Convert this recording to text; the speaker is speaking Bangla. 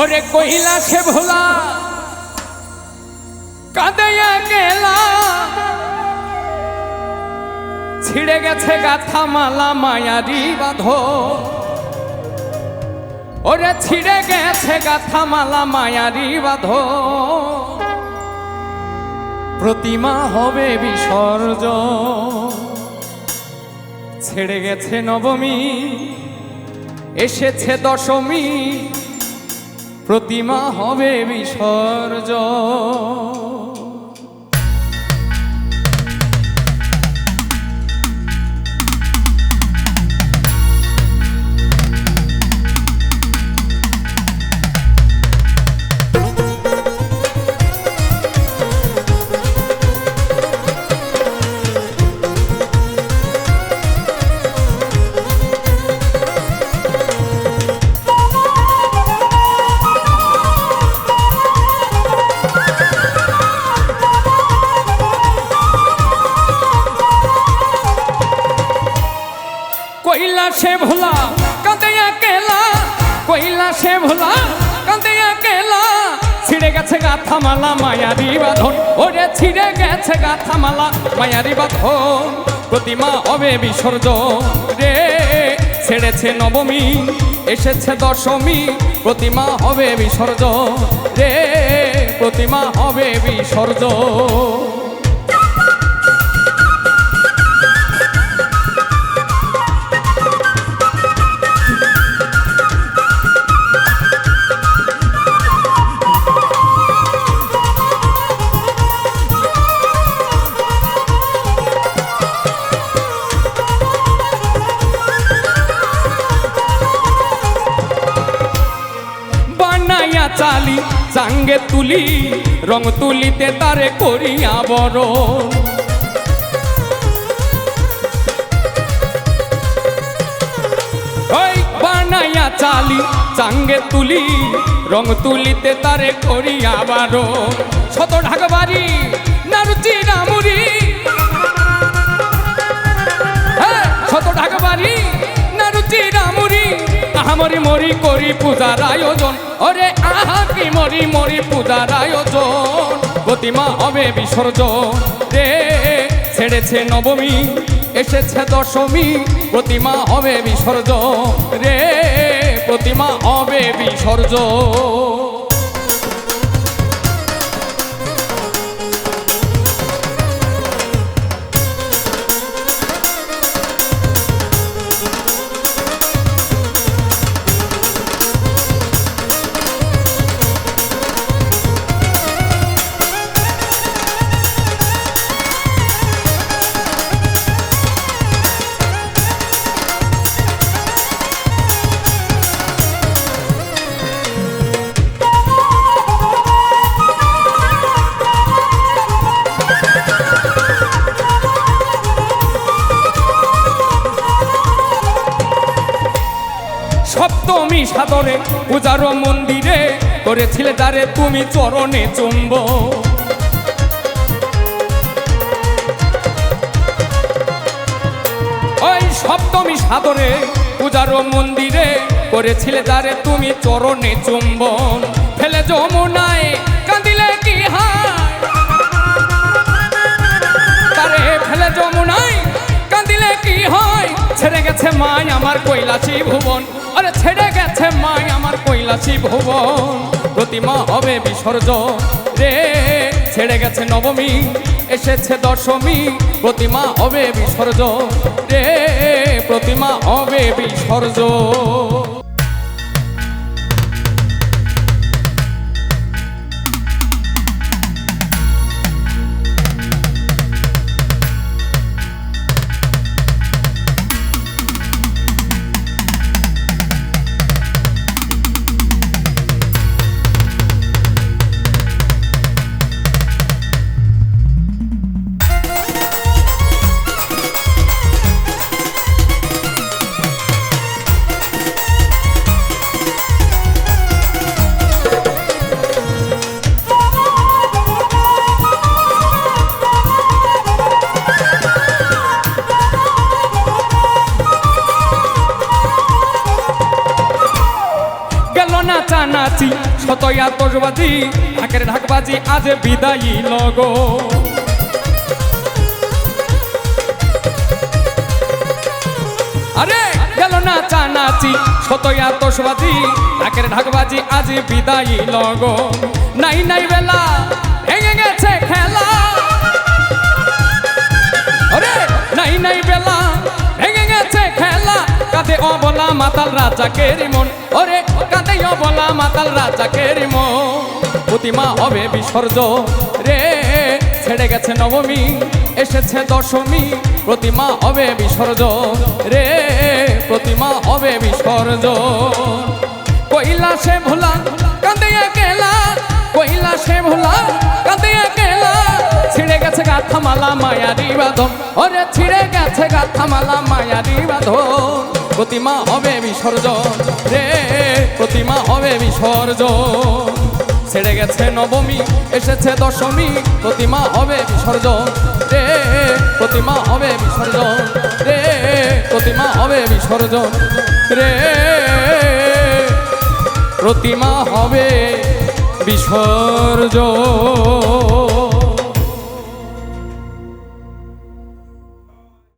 ওরে কহিলা সে ভোলা কাঁদাইয়া গেলা ছিড়ে গেছে গাথা মালা মায়ারি বাঁধ ওরে ছিড়ে গেছে গাথা মালা মায়ারি বাঁধ প্রতিমা হবে বিসর্জ ছেড়ে গেছে নবমী, এসেছে দশমী। প্রতিমা হবে বিসর্জ সে ভোলা, কাঁদিয়া কেলা, কইলা সে ভোলা, কাঁদিয়া কেলা। ছিড়ে গেছে গাথা মালা মায়ারি বাঁধন, ওরে ছিড়ে গেছে গাথা মালা মায়ারি বাঁধন। প্রতিমা হবে বিসর্জন রে, ছেড়েছে নবমী, এসেছে দশমী, প্রতিমা হবে বিসর্জন রে, প্রতিমা হবে বিসর্জন। চালি চাঙ্গে তুলি, রং তুলিতে তারে করিয়া বড় বানাইয়া চালি চাঙ্গে তুলি, রং তুলিতে তারে করিয়া বারো শত ঢাকা বাড়ি, নারুচি নামুরি মরি করি পূজার আয়োজন। অরে আহা, কি মরি মরি পূজার আয়োজন। প্রতিমা হবে বিসর্জন। রে, ছেড়েছে নবমী, এসেছে দশমী, প্রতিমা হবে বিসর্জন। রে, প্রতিমা হবে বিসর্জন। সপ্তমী সাদরে পূজার মন্দিরে করেছিলে তারে তুমি চরণে চুম্ব। ওই সপ্তমী সাদরে পূজার মন্দিরে করেছিলে তারে তুমি চরণে চুম্বন ফেলে যমুনায় কৈলাসী ভুবন প্রতিমা হবে বিসর্জন। রে, ছেড়ে গেছে নবমী, এসেছে দশমী, প্রতিমা হবে বিসর্জন। রে, প্রতিমা হবে বিসর্জন। না চানাচি শতই আতসবাজি ঢাকের ঢাকবাজি আজ বিদায়ী লগো আরে, গেল না চানাচি শতই আতসবাজি ঢাকের ঢাকবাজি আজ বিদায়ী লগো নাই নাই বেলা, ভেঙে গেছে খেলা। আরে, নাই নাই বেলা, ভেঙে গেছে খেলা। কাঁদে অবলা মাতাল রাজাকে মন। ওরে মাতাল রাজাকে মন প্রতিমা হবে বিসর্জন রে, ছেড়ে গেছে নবমী, এসেছে দশমী, প্রতিমা হবে বিসর্জ রে, প্রতিমা হবে বিসর্জন কৈলাসে ভোলা কাঁদে কেলা কৈলাসে ভোলা কাঁদে কেলা ছিঁড়ে গেছে গাথামালা মায়ারি বাঁধন ওরে ছিঁড়ে গেছে গাথামালা মায়ারি বাঁধন প্রতিমা হবে বিসর্জন। রে, প্রতিমা হবে বিসর্জন। ছেড়ে গেছে নবমী, এসেছে দশমী, প্রতিমা হবে বিসর্জন। রে, প্রতিমা হবে বিসর্জন। রে, প্রতিমা হবে বিসর্জন। রে, প্রতিমা হবে বিসর্জন।